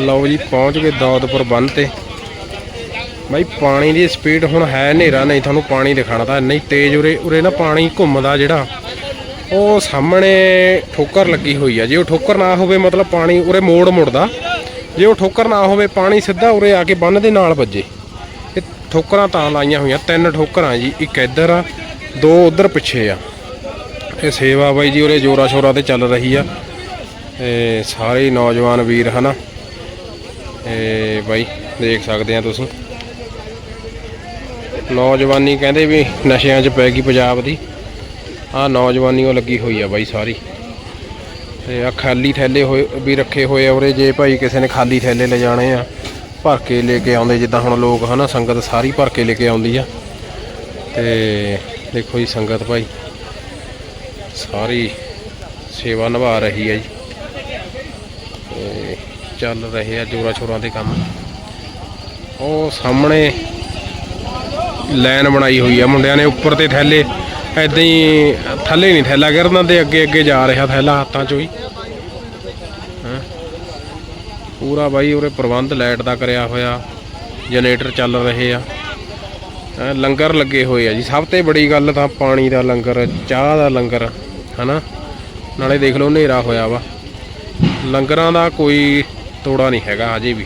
ਲਓ ਜੀ, ਪਹੁੰਚ ਗਏ ਦੌਦਪੁਰ ਬੰਨ ਤੇ। ਬਾਈ, ਪਾਣੀ ਦੀ ਸਪੀਡ ਹੁਣ ਹੈ ਹਨੇਰਾ, ਨਹੀਂ ਤੁਹਾਨੂੰ ਪਾਣੀ ਦਿਖਾਣਾ ਤਾਂ ਨਹੀਂ ਤੇਜ਼ ਉਰੇ ਉਰੇ ਨਾ ਪਾਣੀ ਘੁੰਮਦਾ ਜਿਹੜਾ, ਉਹ ਸਾਹਮਣੇ ਠੋਕਰ ਲੱਗੀ ਹੋਈ ਆ। ਜੇ ਉਹ ਠੋਕਰ ਨਾ ਹੋਵੇ, ਮਤਲਬ ਪਾਣੀ ਉਰੇ ਮੋੜ ਮੁੜਦਾ। ਜੇ ਉਹ ਠੋਕਰ ਨਾ ਹੋਵੇ, ਪਾਣੀ ਸਿੱਧਾ ਉਰੇ ਆ ਕੇ ਬੰਨ ਦੇ ਨਾਲ ਵੱਜੇ। ਇਹ ਠੋਕਰਾਂ ਤਾਂ ਲਾਈਆਂ ਹੋਈਆਂ, ਤਿੰਨ ਠੋਕਰਾਂ ਜੀ, ਇੱਕ ਇੱਧਰ ਆ, ਦੋ ਉਧਰ ਪਿੱਛੇ ਆ। ਇਹ ਸੇਵਾ ਬਾਈ ਜੀ ਉਰੇ ਜੋਰਾ ਸ਼ੋਰਾ ਤੇ ਚੱਲ ਰਹੀ ਆ। ਤੇ ਸਾਰੇ ਨੌਜਵਾਨ ਵੀਰ ਹਨਾ ਇਹ ਬਾਈ, ਦੇਖ ਸਕਦੇ ਆ ਤੁਸੀਂ। ਨੌਜਵਾਨੀ ਕਹਿੰਦੇ ਵੀ ਨਸ਼ਿਆਂ 'ਚ ਪੈ ਗਈ ਪੰਜਾਬ ਦੀ। ਆ ਨੌਜਵਾਨੀ ਉਹ ਲੱਗੀ ਹੋਈ ਆ ਬਾਈ ਸਾਰੀ। ਤੇ ਆ ਖਾਲੀ ਥੈਲੇ ਹੋਏ, ਵੀ ਰੱਖੇ ਹੋਏ ਆ ਉਰੇ, ਜੇ ਭਾਈ ਕਿਸੇ ਨੇ ਖਾਲੀ ਥੈਲੇ ਲੈ ਜਾਣੇ ਆ ਭਰ ਕੇ ਲੈ ਕੇ ਆਉਂਦੇ, ਜਿੱਦਾਂ ਹੁਣ ਲੋਕ ਹਨਾ, ਸੰਗਤ ਸਾਰੀ ਭਰ ਕੇ ਲੈ ਕੇ ਆਉਂਦੀ ਆ। ਤੇ ਦੇਖੋ ਜੀ ਸੰਗਤ ਭਾਈ, ਸਾਰੀ ਸੇਵਾ ਨਿਭਾ ਰਹੀ ਹੈ ਜੀ। ਚੱਲ ਰਹੇ ਆ ਜੋਰਾ ਸ਼ੋਰਾਂ ਦੇ ਕੰਮ। ਉਹ ਸਾਹਮਣੇ ਲਾਈਨ ਬਣਾਈ ਹੋਈ ਆ ਮੁੰਡਿਆਂ ਨੇ, ਉੱਪਰ ਤੇ ਥੈਲੇ। ਐਦਾਂ ਹੀ ਥੱਲੇ ਨਹੀਂ ਥੈਲਾ ਗਿਰਨਾ ਤੇ ਅੱਗੇ ਅੱਗੇ ਜਾ ਰਿਹਾ ਥੈਲਾ ਹੱਥਾਂ 'ਚੋਂ ਹੀ। ਹੈਂ। ਪੂਰਾ ਬਾਈ ਉਰੇ ਪ੍ਰਬੰਧ ਲਾਈਟ ਦਾ ਕਰਿਆ ਹੋਇਆ, ਜਨਰੇਟਰ ਚੱਲ ਰਹੇ ਆ। ਲੰਗਰ ਲੱਗੇ ਹੋਏ ਆ ਜੀ। ਸਭ ਤੋਂ ਬੜੀ ਗੱਲ ਤਾਂ ਪਾਣੀ ਦਾ ਲੰਗਰ, ਚਾਹ ਦਾ ਲੰਗਰ, ਹਨਾ? ਨਾਲੇ ਦੇਖ ਲਓ ਹਨੇਰਾ ਹੋਇਆ ਵਾ। ਲੰਗਰਾਂ ਦਾ ਕੋਈ ਤੋੜਾ ਨਹੀਂ ਹੈਗਾ ਅਜੇ ਵੀ।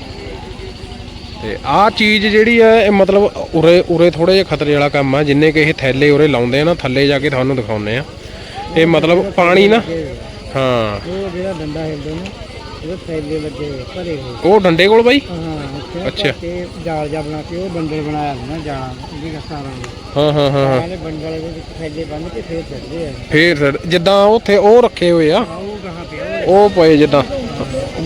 ਤੇ ਆਹ ਚੀਜ਼ ਜਿਹੜੀ ਹੈ ਇਹ ਮਤਲਬ ਉਰੇ ਉਰੇ ਥੋੜੇ ਜਿਹਾ ਖਤਰੇ ਵਾਲਾ ਕੰਮ ਆ ਜਿੰਨੇ ਕਿ ਇਹ ਥੈਲੇ ਉਰੇ ਲਾਉਂਦੇ ਆ ਨਾ ਥੱਲੇ ਜਾ ਕੇ ਤੁਹਾਨੂੰ ਦਿਖਾਉਂਦੇ ਆ। ਇਹ ਮਤਲਬ ਪਾਣੀ ਨਾ ਹਾਂ। ਉਹ ਜਿਹੜਾ ਡੰਡਾ ਹਿਲਦਾ ਨਾ ਉਹਦੇ ਥੈਲੇ ਲੱਗੇ ਹੋਏ, ਭਰੇ ਹੋਏ। ਉਹ ਡੰਡੇ ਕੋਲ ਬਾਈ? ਹਾਂ ਉੱਥੇ ਅੱਛਾ। ਤੇ ਜਾਲ ਜਾ ਬਣਾ ਕੇ ਉਹ ਬੰਡਲ ਬਣਾਇਆ ਹੁੰਦਾ ਜਾਲ ਉਹਦੀ ਸਾਰਾਂ ਨੂੰ ਹਾਂ ਹਾਂ ਹਾਂ ਹਾਂ। ਉਹਨੇ ਬੰਡਲ ਦੇ ਵਿੱਚ ਥੈਲੇ ਬੰਨ ਕੇ ਫੇਰ ਚੜਦੇ ਆ। ਫੇਰ ਜਿੱਦਾਂ ਉੱਥੇ ਉਹ ਰੱਖੇ ਹੋਏ ਆ ਆਹ ਉਹ ਕਹਾਂ ਪਿਆ ਉਹ ਪਏ ਜਿੱਦਾਂ।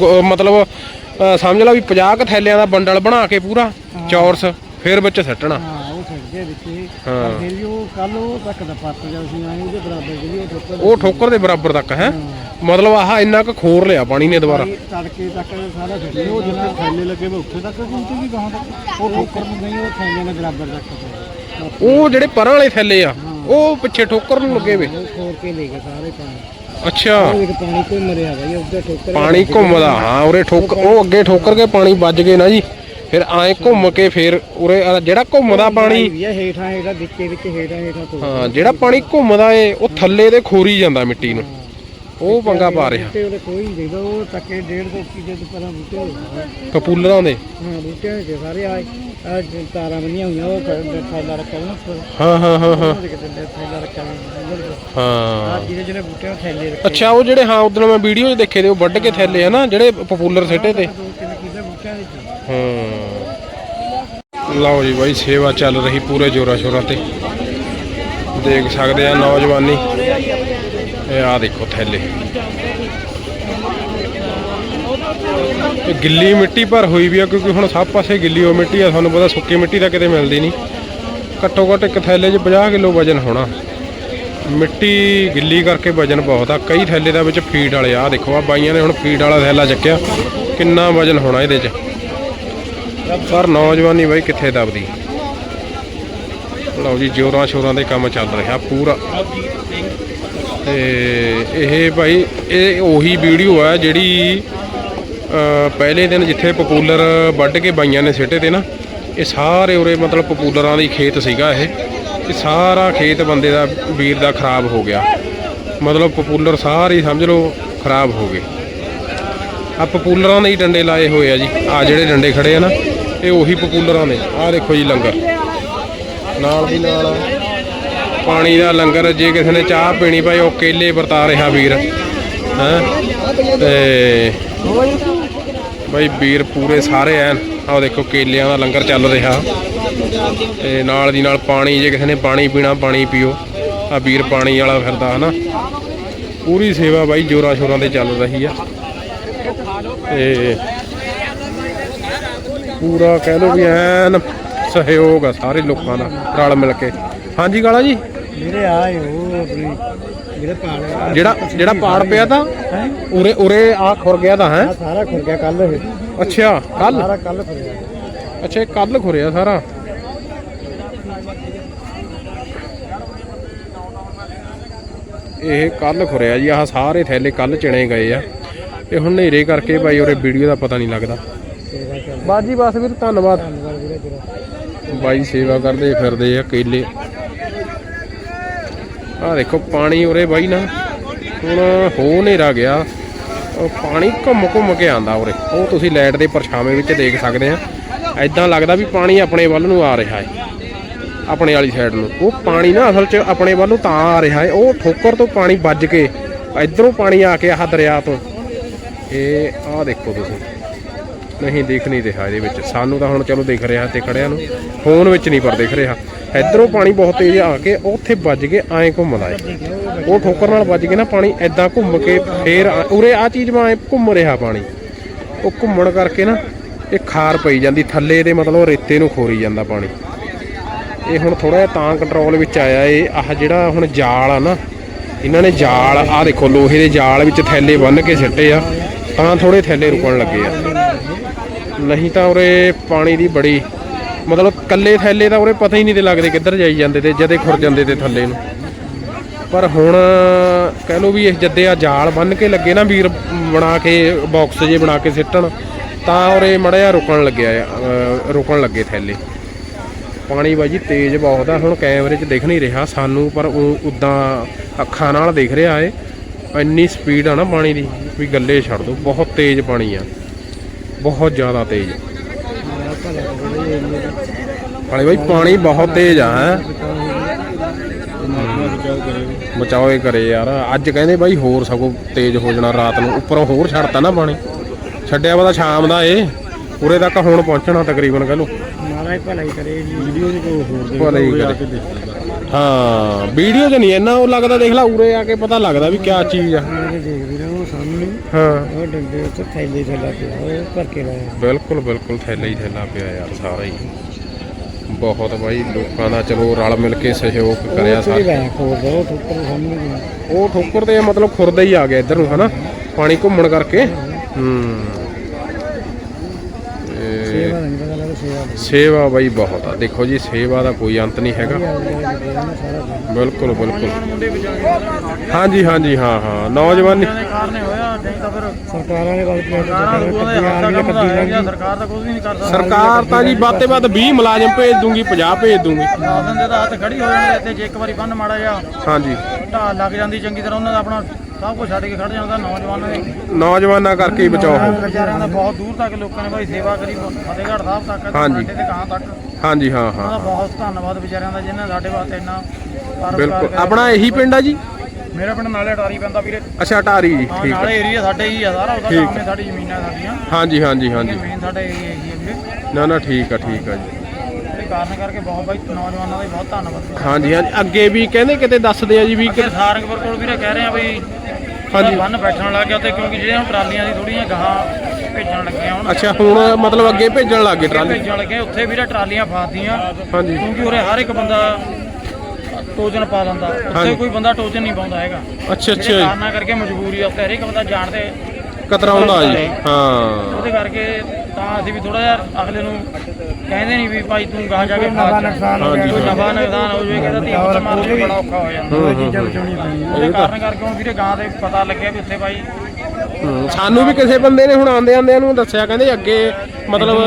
ਗ- ਮਤਲਬ ਅ, ਸਮਝ ਲਾ ਵੀ 50 ਕ ਥੈਲਿਆਂ ਦਾ ਬੰਡਲ ਬਣਾ ਕੇ ਪੂਰਾ ਚੌਰਸ ਫੇਰ ਵਿੱਚ ਸੱਟਣਾ। ਹਾਂ ਉਹ ਛੱਡਦੇ ਵਿੱਚ। ਹੀ। ਹਾਂ। ਪਰ ਫਿਰ ਵੀ ਉਹ ਕੱਲ ਉਹ ਤੱਕ ਦਾ ਪੱਤ ਜਾ ਸੀ ਆਏ ਉਹਦੇ ਬਰਾਬਰ ਜਿਹੜੀ ਉਹ ਠੋਕਰ ਉਹ ਠੋਕਰ ਦੇ ਬਰਾਬਰ ਤੱਕ ਹੈ? ਮਤਲਬ ਆਹ ਇੰਨਾ ਕੁ ਖੋਰ ਲਿਆ ਪਾਣੀ ਨੇ ਦੁਬਾਰਾ। ਤੜਕੇ ਤੱਕ ਸਾਰਾ ਛੱਡੇ ਉਹ ਜਿੱਥੇ ਥੈਲੇ ਲੱਗੇ ਵੇ ਉੱਥੇ ਤੱਕ ਪਹੁੰਚੇ ਵੀ ਗਾਹਾਂ ਤੱਕ। ਉਹ ਠੋਕਰ ਨੂੰ ਨਹੀਂ ਉਹ ਥੈਲੇ ਦੇ ਬਰਾਬਰ ਤੱਕ ਉਹ ਜਿਹੜੇ ਪਰਾਂ ਵਾਲੇ ਥੈਲੇ ਆ ਉਹ ਪਿੱਛੇ ਠੋਕਰ ਨੂੰ ਲੱਗੇ ਵੇ ਉਹ ਖੋਰ ਕੇ ਲੈ ਗਏ ਸਾਰੇ ਪਾਣੀ। ਅੱਛਾ। ਉਹ ਇੱਕ ਪਾਣੀ ਕੋਈ ਮਰਿਆ ਬਾਈ ਉੱਧਰ ਠੋਕਰ ਪਾਣੀ ਘੁੰਮਦਾ ਹਾਂ ਉਰੇ ਠੋਕ ਉਹ ਅੱਗੇ ਠੋਕਰ ਕੇ ਪਾਣੀ ਵੱਜ ਗਏ ਨਾ ਜੀ। ਫਿਰ ਐਂ ਘੁੰਮ ਕੇ ਫਿਰ ਉਰੇ ਆਹ ਜਿਹੜਾ ਘੁੰਮਦਾ ਪਾਣੀ ਵੀ ਆ ਹੇਠਾਂ ਹੇਠਾਂ ਵਿੱਚੇ ਵਿੱਚ ਹੇਠਾਂ ਹੇਠਾਂ ਤੋਂ ਹਾਂ ਜਿਹੜਾ ਪਾਣੀ ਘੁੰਮਦਾ ਏ ਉਹ ਥੱਲੇ ਦੇ ਖੋਰੀ ਜਾਂਦਾ ਮਿੱਟੀ ਨੂੰ। ਉਹ ਪੰਗਾ ਪਾ ਰਿਹਾ। ਤੇ ਉਹਦੇ ਕੋਈ ਨਹੀਂ ਦੇਖਦਾ ਉਹ ਤੱਕੇ 150 ਕਿਲੇ ਤੋਂ ਪਰਾਂ ਬੂਟੇ ਹੋਏ। ਆ। ਕਪੂਲਰਾਂ ਦੇ? ਹਾਂ ਬੂਟੇ ਦੇ ਸਾਰੇ ਆ ਤਾਰਾਂ ਬੰਨੀਆਂ ਹੋਈਆਂ ਉਹ ਥੈ- ਥੈਲਾ ਰੱਖਿਆ ਨਾ ਉੱਪਰ ਹਾਂ ਹਾਂ ਹਾਂ ਹਾਂ। ਉਹਦੇ ਕਿਤੇ ਥੈਲਾ ਰੱਖਿਆ ਹੋਇਆ ਹਾਂ। ਆ ਜਿਹਦੇ ਜਿਹੜੇ ਬੂਟੇ ਉਹ ਥੈਲੇ ਰੱਖੇ। ਅੱਛਾ ਉਹ ਜਿਹੜੇ ਹਾਂ ਉਦੋਂ ਮੈਂ ਵੀਡੀਓ 'ਚ ਦੇਖੇ ਤੇ ਉਹ ਵੱਢ ਕੇ ਥੈਲੇ ਆ ਨਾ ਜਿਹੜੇ ਪਪੂਲਰ ਸਿੱਟੇ ਤੇ। ਦੋ ਤਿੰਨ ਕਿਲੇ ਬੂਟਿਆਂ ਦੇ ਚ ਹਾਂ। ਲਓ ਜੀ ਬਾਈ ਸੇਵਾ ਚੱਲ ਰਹੀ ਪੂਰੇ ਜੋਰਾ ਸ਼ੋਰਾਂ ਤੇ। ਦੇਖ ਸਕਦੇ ਆ ਨੌਜਵਾਨੀ। ਇਹ ਆ ਦੇਖੋ ਥੈਲੇ। ਇਹ ਗਿੱਲੀ ਮਿੱਟੀ ਪਰ ਹੋਈ ਵੀ ਆ, ਕਿਉਂਕਿ ਹੁਣ ਸਭ ਪਾਸੇ ਗਿੱਲੀ ਹੋ ਮਿੱਟੀ ਆ, ਤੁਹਾਨੂੰ ਪਤਾ ਸੁੱਕੀ ਮਿੱਟੀ ਤਾਂ ਕਿਤੇ ਮਿਲਦੀ ਨਹੀਂ। ਘੱਟੋ ਘੱਟ ਇੱਕ ਥੈਲੇ 'ਚ 50 ਕਿਲੋ ਵਜਨ ਹੋਣਾ। ਮਿੱਟੀ ਗਿੱਲੀ ਕਰਕੇ ਵਜਨ ਬਹੁਤ ਆ। ਕਈ ਥੈਲੇ ਦਾ ਵਿੱਚ ਫੀਡ ਵਾਲੇ ਆ। ਦੇਖੋ ਆ ਬਾਈਆਂ ਨੇ ਹੁਣ ਫੀਡ ਵਾਲਾ ਥੈਲਾ ਚੱਕਿਆ। ਕਿੰਨਾ ਵਜਨ ਹੋਣਾ ਇਹਦੇ 'ਚ। ਪਰ ਨੌਜਵਾਨੀ ਬਾਈ ਕਿੱਥੇ ਦਬਦੀ? ਲਓ ਜੀ ਜੋਰਾਂ ਸ਼ੋਰਾਂ ਦੇ ਕੰਮ ਚੱਲ ਰਿਹਾ ਪੂਰਾ। ਤੇ ਇਹ ਭਾਈ, ਇਹ ਉਹੀ ਵੀਡੀਓ ਆ ਜਿਹੜੀ ਪਹਿਲੇ ਦਿਨ ਜਿੱਥੇ ਪਪੂਲਰ ਵੱਢ ਕੇ ਬਾਈਆਂ ਨੇ ਸਿੱਟੇ ਤੇ ਨਾ, ਇਹ ਸਾਰੇ ਉਰੇ ਮਤਲਬ ਪਪੂਲਰਾਂ ਦੀ ਖੇਤ ਸੀਗਾ ਇਹ ਇਹ ਸਾਰਾ ਖੇਤ ਬੰਦੇ ਦਾ, ਵੀਰ ਦਾ ਖਰਾਬ ਹੋ ਗਿਆ। ਮਤਲਬ ਪਪੂਲਰ ਸਾਰੇ ਸਮਝ ਲਓ ਖਰਾਬ ਹੋ ਗਏ। ਆ ਪਪੂਲਰਾਂ ਦੇ ਹੀ ਡੰਡੇ ਲਾਏ ਹੋਏ ਆ ਜੀ ਆ ਜਿਹੜੇ ਡੰਡੇ ਖੜੇ ਆ ਨਾ, ਇਹ ਉਹੀ ਪਪੂਲਰਾਂ ਨੇ ਆ ਦੇਖੋ ਜੀ ਲੰਗਰ। ਨਾਲ ਦੀ ਨਾਲ ਪਾਣੀ ਦਾ ਲੰਗਰ ਜੇ ਕਿਸੇ ਨੇ ਚਾਹ ਪੀਣੀ ਭਾਈ ਉਹ ਕੇਲੇ ਵਰਤਾ ਰਿਹਾ ਵੀਰ। ਹੈ? ਤੇ ਭਾਈ ਵੀਰ ਪੂਰੇ ਸਾਰੇ ਐਨ, ਆਹ ਦੇਖੋ ਕੇਲਿਆਂ ਦਾ ਲੰਗਰ ਚੱਲ ਰਿਹਾ। ਤੇ ਨਾਲ ਦੀ ਨਾਲ ਪਾਣੀ, ਜੇ ਕਿਸੇ ਨੇ ਪਾਣੀ ਪੀਣਾ, ਪਾਣੀ ਪੀਓ। ਆ ਵੀਰ ਪਾਣੀ ਵਾਲਾ ਫਿਰਦਾ, ਹਨਾ? ਪੂਰੀ ਸੇਵਾ ਬਾਈ ਜੋਰਾਂ ਸ਼ੋਰਾਂ ਤੇ ਚੱਲ ਰਹੀ ਆ। ਤੇ ਪੂਰਾ ਕਹਿ ਲਓ ਵੀ ਐਨ ਸਹਿਯੋਗ ਆ ਸਾਰੇ ਲੋਕਾਂ ਦਾ ਰਲ ਮਿਲ ਕੇ। ਹਾਂਜੀ ਗਾਲਾ ਜੀ? ਜਿਹੜੇ ਆਏ ਉਹ ਆਪਣੀ ਜਿਹੜੇ ਪਾੜ ਜਿਹੜਾ ਜਿਹੜਾ ਪਾੜ ਪਿਆ ਤਾਂ ਉਰੇ ਉਰੇ ਆ ਖੁਰ ਗਿਆ ਤਾਂ ਹੈ? ਸਾਰਾ ਖੁਰ ਗਿਆ ਕੱਲ ਇਹ। ਅੱਛਾ ਕੱਲ? ਸਾਰਾ ਕੱਲ ਖੁਰ ਗਿਆ। ਅੱਛਾ ਕੱਲ ਖੁਰਿਆ ਸਾਰਾ? ਇਹ ਕੱਲ ਖੁਰਿਆ ਜੀ ਆਹ ਸਾਰੇ ਥੈਲੇ ਕੱਲ ਚਿਣੇ ਗਏ ਆ। ਇਹ ਹੁਣ ਹਨੇਰੇ ਕਰਕੇ ਭਾਈ ਉਰੇ ਵੀਡੀਓ ਦਾ ਪਤਾ ਨਹੀਂ ਲੱਗਦਾ। ਚੱਲ ਬਸ ਵੀਰ ਧੰਨਵਾਦ। ਬਾਈ ਸੇਵਾ ਕਰਦੇ ਫਿਰਦੇ ਆ ਕੇਲੇ। ਆ ਦੇਖੋ, ਪਾਣੀ ਉਰੇ ਬਾਈ ਨਾ। ਹੁਣ ਹੋ ਹਨੇਰਾ ਗਿਆ। ਉਹ ਪਾਣੀ ਘੁੰਮ ਘੁੰਮ ਕੇ ਆਂਦਾ ਉਰੇ। ਉਹ ਤੁਸੀਂ ਲਾਈਟ ਦੇ ਪਰਛਾਵੇਂ ਵਿੱਚ ਦੇਖ ਸਕਦੇ ਆ। ਐਦਾਂ ਲੱਗਦਾ ਵੀ ਪਾਣੀ ਆਪਣੇ ਵੱਲ ਨੂੰ ਆ ਰਿਹਾ ਹੈ ਆਪਣੇ ਵਾਲੀ ਸਾਈਡ ਨੂੰ। ਉਹ ਪਾਣੀ ਨਾ ਅਸਲ 'ਚ ਆਪਣੇ ਵੱਲ ਨੂੰ ਤਾਂ ਆ ਰਿਹਾ ਹੈ ਉਹ ਠੋਕਰ ਤੋਂ ਪਾਣੀ ਵੱਜ ਕੇ ਇਧਰੋਂ ਪਾਣੀ ਆ ਕੇ ਆਹ ਦਰਿਆ ਤੋਂ। ਇਹ ਆਹ ਦੇਖੋ ਤੁਸੀਂ। ਨਹੀਂ, ਦੇਖ ਨਹੀਂ ਰਿਹਾ ਇਹਦੇ ਵਿੱਚ। ਸਾਨੂੰ ਤਾਂ ਹੁਣ ਚਲੋ ਦਿਖ ਰਿਹਾ ਤੇ ਖੜਿਆਂ ਨੂੰ। ਫੋਨ ਵਿੱਚ ਨਹੀਂ ਪਰ ਦਿਖ ਰਿਹਾ। ਇਧਰੋਂ ਪਾਣੀ ਬਹੁਤ ਤੇਜ਼ ਆ ਕੇ ਉੱਥੇ ਵੱਜ ਕੇ ਐਂ ਘੁੰਮਦਾ ਏ ਉਹ ਠੋਕਰ ਨਾਲ ਵੱਜ ਕੇ ਨਾ ਪਾਣੀ ਐਦਾਂ ਘੁੰਮ ਕੇ ਫੇਰ ਉਰੇ ਆ ਚੀਜ਼ ਮੈਂ ਘੁੰਮ ਰਿਹਾ ਪਾਣੀ। ਉਹ ਘੁੰਮਣ ਕਰਕੇ ਨਾ ਇਹ ਖਾਰ ਪਈ ਜਾਂਦੀ, ਥੱਲੇ ਦੇ ਮਤਲਬ ਰੇਤੇ ਨੂੰ ਖੋਰੀ ਜਾਂਦਾ ਪਾਣੀ। ਇਹ ਹੁਣ ਥੋੜਾ ਜਿਹਾ ਤਾਂ ਕੰਟਰੋਲ ਵਿੱਚ ਆਇਆ ਇਹ, ਆਹ ਜਿਹੜਾ ਹੁਣ ਜਾਲ ਆ ਨਾ, ਇਹਨਾਂ ਨੇ ਜਾਲ, ਆਹ ਦੇਖੋ ਲੋਹੇ ਦੇ ਜਾਲ ਵਿੱਚ ਥੈਲੇ ਬੰਨ ਕੇ ਸਿੱਟੇ ਆ, ਤਾਂ ਥੋੜੇ ਥੈਲੇ ਰੁਕਣ ਲੱਗੇ ਆ। ਨਹੀਂ ਤਾਂ ਉਰੇ ਪਾਣੀ ਦੀ ਬੜੀ ਮਤਲਬ ਕੱਲੇ ਥੈਲੇ ਤਾਂ ਉਰੇ ਪਤਾ ਹੀ ਨਹੀਂ ਤੇ ਲੱਗਦੇ ਕਿੱਧਰ ਜਾਈ ਜਾਂਦੇ ਤੇ ਜਦੇ ਖੁਰ ਜਾਂਦੇ ਤੇ ਥੱਲੇ ਨੂੰ। ਪਰ ਹੁਣ ਕਹਿ ਲਓ ਵੀ ਇਹ ਜੱਦੇ ਆ ਜਾਲ ਬੰਨ ਕੇ ਲੱਗੇ ਨਾ ਵੀਰ ਬਣਾ ਕੇ ਬਾਕਸ ਜੇ ਬਣਾ ਕੇ ਸਿੱਟਣ, ਤਾਂ ਉਰੇ ਮੜਿਆ ਰੁਕਣ ਲੱਗਿਆ ਰੁਕਣ ਲੱਗੇ ਥੈਲੇ। ਪਾਣੀ ਬਾਜੀ ਤੇਜ਼ ਬਹੁਤ ਆ, ਹੁਣ ਕੈਮਰੇ 'ਚ ਦਿਖ ਨਹੀਂ ਰਿਹਾ ਸਾਨੂੰ, ਪਰ ਉਹ ਉਦਾਂ ਅੱਖਾਂ ਨਾਲ ਦਿਖ ਰਿਹਾ ਏ। ਇੰਨੀ ਸਪੀਡ ਆ ਨਾ ਪਾਣੀ ਦੀ, ਵੀ ਗੱਲੇ ਛੱਡ ਦੋ, ਬਹੁਤ ਤੇਜ਼ ਪਾਣੀ ਆ। ਬਹੁਤ ਜ਼ਿਆਦਾ ਤੇਜ਼ ਮੇਰਾ ਭਲਾ ਕਰੇ ਇਹ ਏਰੀਏ ਹਾਲੇ ਬਾਈ ਪਾਣੀ ਬਹੁਤ ਤੇਜ਼ ਆ ਹੈ। ਬਚਾਓ ਇਹ ਕਰੇ ਯਾਰ। ਅੱਜ ਕਹਿੰਦੇ ਬਾਈ ਹੋਰ ਸਗੋਂ ਤੇਜ਼ ਹੋ ਜਾਣਾ ਰਾਤ ਨੂੰ। ਉੱਪਰੋਂ ਹੋਰ ਛੱਡਤਾ ਨਾ ਪਾਣੀ। ਛੱਡਿਆ ਵਾ ਤਾਂ ਸ਼ਾਮ ਦਾ ਏ ਉਰੇ ਤੱਕ ਹੁਣ ਪਹੁੰਚਣਾ ਤਕਰੀਬਨ ਕਹ ਲਓ। ਮਹਾਰਾਜ ਭਲਾਈ ਕਰੇ ਜੀ। ਵੀਡੀਓ ਚ ਕੋਈ ਹੋਰ ਦੇ ਭਲਾਈ ਕਰੇ। ਹਾਂ ਵੀਡੀਓ 'ਚ ਨਹੀਂ ਇੰਨਾ ਉਹ ਲੱਗਦਾ ਦੇਖ ਲਾ ਉਰੇ ਆ ਕੇ ਪਤਾ ਲੱਗਦਾ ਵੀ ਕਿਆ ਚੀਜ਼ ਆ। ਰਹੋ ਸਾਹਮਣੇ। ਹਾਂ। ਉਹ ਡੰਡੇ ਉੱਤੇ ਥੈਲੇ ਥੈਲਾ ਪਿਆ ਉਹ ਭਰ ਕੇ ਲਾਇਆ। ਬਿਲਕੁਲ ਬਿਲਕੁਲ ਥੈਲਾ ਹੀ ਥੈਲਾ ਪਿਆ ਯਾਰ ਸਾਰਾ ਹੀ। ਬਹੁਤ ਬਾਈ ਲੋਕਾਂ ਦਾ ਚਲੋ ਰਲ ਮਿਲ ਕੇ ਸਹਿਯੋਗ ਕਰਿਆ ਸਾਰੇ ਉਹ ਠੁੱਕਰ ਦੇ ਸਾਹਮਣੇ ਗਿਆ ਉਹ ਠੋਕਰ ਤੇ ਮਤਲਬ ਖੁਰਦਾ ਹੀ ਆ ਗਿਆ ਇੱਧਰ ਨੂੰ ਹਨਾ? ਪਾਣੀ ਘੁੰਮਣ ਕਰਕੇ। ਹੂੰ। ਤੇ ਸੇਵਾ ਦਾ ਨਹੀਂ ਪਤਾ ਲੱਗਦਾ ਸੇਵਾ ਦਾ ਸੇਵਾ ਬਾਈ ਬਹੁਤ ਆ। ਦੇਖੋ ਜੀ ਸੇਵਾ ਦਾ ਕੋਈ ਅੰਤ ਨਹੀਂ ਹੈਗਾ। ਸਾਰਾ ਬਿਲਕੁਲ ਬਿਲਕੁਲ। ਹਾਂਜੀ ਹਾਂਜੀ ਹਾਂ ਹਾਂ। ਨੌਜਵਾਨੀ ਕਾਰਨ ਹੋਇਆ ਨਹੀਂ ਤਾਂ ਫਿਰ ਸਰਕਾਰਾਂ ਨੇ ਗੱਲ ਸਰਕਾਰਾਂ ਦੇ ਤਾਂ ਕੁਝ ਵੀ ਨਹੀਂ ਕਰਦਾ। ਸਰਕਾਰ ਤਾਂ ਜੀ ਵੱਧ ਤੇ ਵੱਧ 20 ਮੁਲਾਜ਼ਮ ਭੇਜ ਦੂੰਗੀ 50 ਭੇਜ ਦੂੰਗੀ। ਸਾਧਨ ਦੇ ਤਾਂ ਹੱਥ ਖੜੀ ਹੋ ਜਾਂਦੇ ਤੇ ਜੇ ਇੱਕ ਵਾਰੀ ਬੰਨ ਮਾੜਾ ਜਾ ਹਾਂਜੀ। ਢਾਲ ਲੱਗ ਜਾਂਦੀ ਚੰਗੀ ਤਰ੍ਹਾਂ ਉਹਨਾਂ ਦਾ ਆਪਣਾ ਸਭ ਕੁਝ ਛੱਡ ਕੇ ਖੜ ਜਾਂਦਾ ਨੌਜਵਾਨਾਂ ਦੇ। ਨੌਜਵਾਨਾਂ ਕਰਕੇ ਹੀ ਬਚਾਓ। ਹੋ ਵਿਚਾਰਿਆਂ ਦਾ ਬਹੁਤ ਦੂਰ ਤੱਕ ਲੋਕਾਂ ਨੇ ਭਾਈ ਸੇਵਾ ਕਰੀ ਫਤਿਹਗੜ੍ਹ ਸਾਹਿਬ ਤੱਕ ਹਾਂਜੀ। ਸਾਡੇ ਤੇ ਗਾਂ ਤੱਕ। ਹਾਂਜੀ ਹਾਂ ਹਾਂ ਦਾ ਬਹੁਤ ਧੰਨਵਾਦ ਵਿਚਾਰਿਆਂ ਦਾ ਜਿਨ੍ਹਾਂ ਨੇ ਸਾਡੇ ਵਾਸਤੇ ਇੰਨਾ ਬਿਲਕੁਲ। ਕਰਿਆ। ਆਪਣਾ ਇਹੀ ਪਿੰਡ ਆ ਜੀ? ਮੇਰਾ ਪਿੰਡ ਨਾਲੇ ਅਟਾਰੀ ਪੈਂਦਾ ਵੀਰੇ। ਅੱਛਾ ਟਾਰੀ ਜੀ ਹਾਂ ਠੀਕ ਨਾਲੇ ਹੈ ਏਰੀਆ ਸਾਡੇ ਹੀ ਆ ਸਾਰਾ ਉਹਦਾ ਠੀਕ ਸਾਹਮਣੇ ਸਾਡੀ ਜ਼ਮੀਨਾਂ ਸਾਡੀਆਂ। ਹਾਂਜੀ ਹਾਂਜੀ ਹਾਂਜੀ। ਮੇਨ ਸਾਡਾ ਏਰੀਆ ਹੀ ਹੈ ਵੀਰੇ ਨਾ ਨਾ ਠੀਕ ਆ ਠੀਕ ਆ ਜੀ। ਕਾਰਨ ਕਰਕੇ ਬਹੁਤ ਬਾਈ ਨੌਜਵਾਨਾਂ ਦਾ ਵੀ ਬਹੁਤ ਧੰਨਵਾਦ। ਹਾਂਜੀ ਹਾਂਜੀ ਅੱਗੇ ਵੀ ਕਹਿੰਦੇ ਕਿਤੇ ਦੱਸਦੇ ਆ ਜੀ ਵੀ ਕਿ ਸਾਰੰਗਪੁਰ ਕੋਲ ਵੀਰੇ ਕਹਿ ਰਹੇ ਆ ਵੀ ਹਾਂਜੀ। ਬੰਨ ਬੈਠਣ ਲੱਗ ਗਿਆ ਉੱਥੇ ਕਿਉਂਕਿ ਜਿਹੜੀਆਂ ਟਰਾਲੀਆਂ ਦੀ ਥੋੜੀਆਂ ਗਾਹਾਂ ਭੇਜਣ ਲੱਗੀਆਂ ਹੁਣ। ਅੱਛਾ ਹੁਣ ਮਤਲਬ ਅੱਗੇ ਭੇਜਣ ਲੱਗ ਗਏ ਟਰਾਲੀ। ਭੇਜਣ ਲੱਗੇ ਉੱਥੇ ਵੀਰੇ ਟਰਾਲੀਆਂ ਫਾਦੀਆਂ ਹਾਂਜੀ। ਕਿਉਂਕਿ ਉਰੇ ਹਰ ਇੱਕ ਬੰਦਾ ਟੋਜਨ ਪਾ ਲੈਂਦਾ ਉੱਥੇ ਹਾਂਜੀ। ਕੋਈ ਬੰਦਾ ਟੋਜਨ ਨਹੀਂ ਪਾਉਂਦਾ ਹੈਗਾ। ਅੱਛਾ ਅੱਛਾ ਜਿਹੜੇ ਜੀ। ਕਾਰਨਾਂ ਕਰਕੇ ਮਜਬੂਰੀ ਆ ਉੱਥੇ ਹਰ ਇੱਕ ਬੰਦਾ ਜਾਣ ਤੇ ਕਤਰਾਉਂਦਾ ਜੀ। ਹਾਂ। ਉਹਦੇ ਕਰਕੇ ਤਾਂ ਅਸੀਂ ਵੀ ਥੋੜਾ ਜਿਹਾ ਅਗਲੇ ਨੂੰ ਕਹਿੰਦੇ ਨਹੀਂ ਵੀ ਭਾਈ ਤੂੰ ਗਾਹ ਜਾ ਕੇ ਨਫਾ ਨੁਕਸਾਨ ਹੋ ਗਿਆ, ਕੋਈ ਨਫਾ ਨੁਕਸਾਨ ਹੋ ਜਾਵੇ ਕਹਿੰਦਾ ਧੀ ਪੁੱਤ ਮਾਰ ਕੇ ਬੜਾ ਔਖਾ ਹੋ ਜਾਂਦਾ। ਹੂੰ, ਹੂੰ, ਉਹਦੇ ਕਾਰਨ ਕਰਕੇ ਹੁਣ ਵੀਰੇ ਗਾਂ ਦੇ ਪਤਾ ਲੱਗਿਆ ਵੀ ਉੱਥੇ ਭਾਈ ਹੂੰ, ਸਾਨੂੰ ਵੀ ਕਿਸੇ ਬੰਦੇ ਨੇ ਹੁਣ ਆਂਦੇ ਆਂਦਿਆਂ ਨੂੰ ਦੱਸਿਆ ਕਹਿੰਦੇ ਅੱਗੇ ਮਤਲਬ